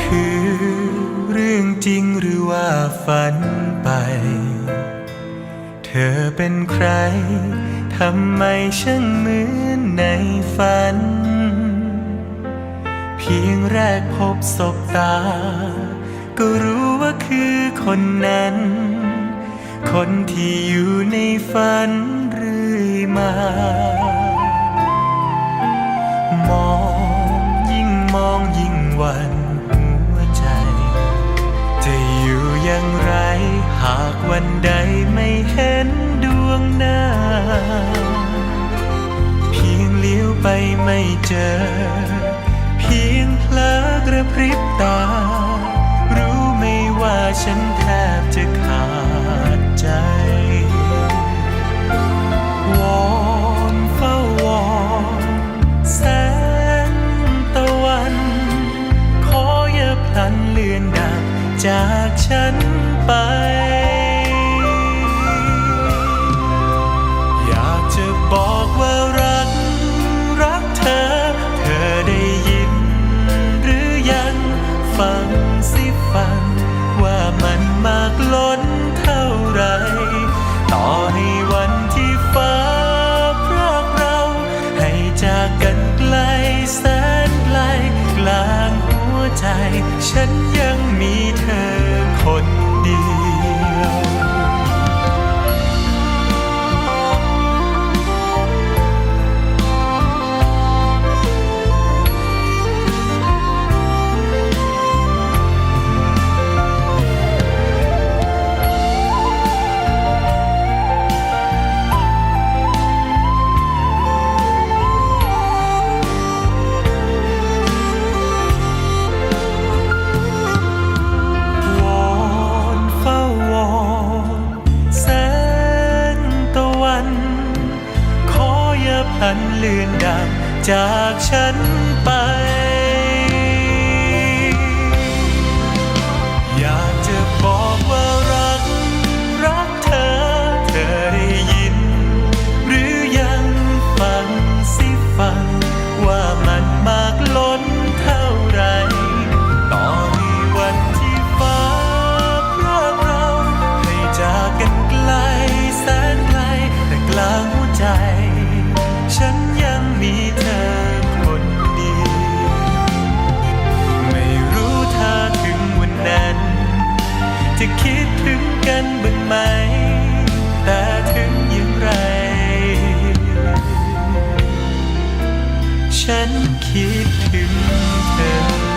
คือเจริงหรือว่าฝันไป เธอเป็นใคร ทำไมช่างเหมือนในฝัน เพียงแรกพบศบตา ก็รู้ว่าคือคนนั้น คนที่อยู่ในฝันเรื่อยมา วันใดไม่เห็นดวงหน้า เพียงเลี้ยวไปไม่เจอ เพียงเพลอกระพริบตา รู้ไม่ว่าฉันแทบจะขาดใจ วอนเฝ้าวอนแสงตะวัน ขออย่าพลันเลือนดับจากฉันไป ฉันยังมีเธอคน เลือนดับจากฉันไป ถึงกันบ้างไหม แต่ถึงอย่างไร ฉันคิดถึงเธอ